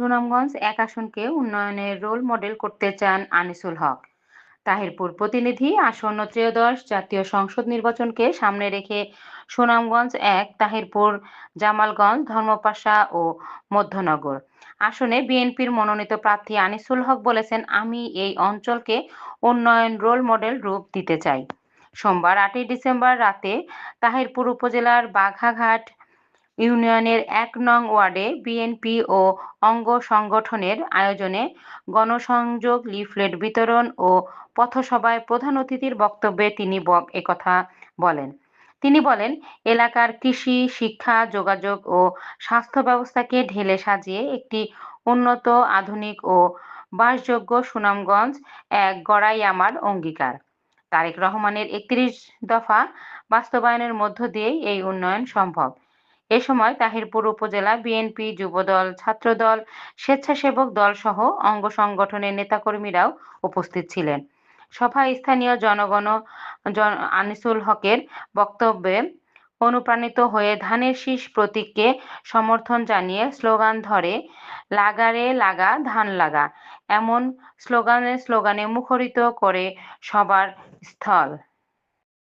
সুনামগঞ্জ এক আসনকে উন্নয়নের role model করতে চান আনিসুল হক। তাহিরপুর প্রতিনিধি আসন্ন ত্রয়োদশ জাতীয় সংসদ নির্বাচনকে সামনে রেখে সুনামগঞ্জ এক, তাহিরপুর, জামালগঞ্জ, ধর্মপাশা ও মধ্যনগর। আসনে বিএনপির মনোনীত প্রার্থী আনিসুল হক বলেছেন, আমি এই অঞ্চলকে উন্নয়ন রোল মডেল রূপ দিতে চাই। সোমবার আটই ডিসেম্বর রাতে তাহিরপুর উপজেলার বাঘাঘাট ইউনিয়নের এক নং ওয়ার্ডে বিএনপি ও অঙ্গ সংগঠনের আয়োজনে গণসংযোগ, লিফলেট বিতরণ ও পথসভায় প্রধান অতিথির বক্তব্যে তিনি একথা বলেন। তিনি বলেন, এলাকার কৃষি, শিক্ষা, যোগাযোগ ও স্বাস্থ্য ব্যবস্থাকে ঢেলে সাজিয়ে একটি উন্নত, আধুনিক ও বাসযোগ্য সুনামগঞ্জ, এক গড়াই আমার অঙ্গীকার। তারেক রহমানের একত্রিশ দফা বাস্তবায়নের মধ্য দিয়েই এই উন্নয়ন সম্ভব। এ সময় তাহিরপুর উপজেলা বিএনপি যুবদল, ছাত্রদল, স্বেচ্ছাসেবক দল সহ অঙ্গ সংগঠনের নেতাকর্মীরাও উপস্থিত ছিলেন। সভায় স্থানীয় জনগণ আনিসুল হকের বক্তব্যে অনুপ্রাণিত হয়ে ধানের শীষ প্রতীককে সমর্থন জানিয়ে স্লোগান ধরে, লাগারে লাগা, ধান লাগা। এমন স্লোগানে স্লোগানে মুখরিত করে সবার স্থল।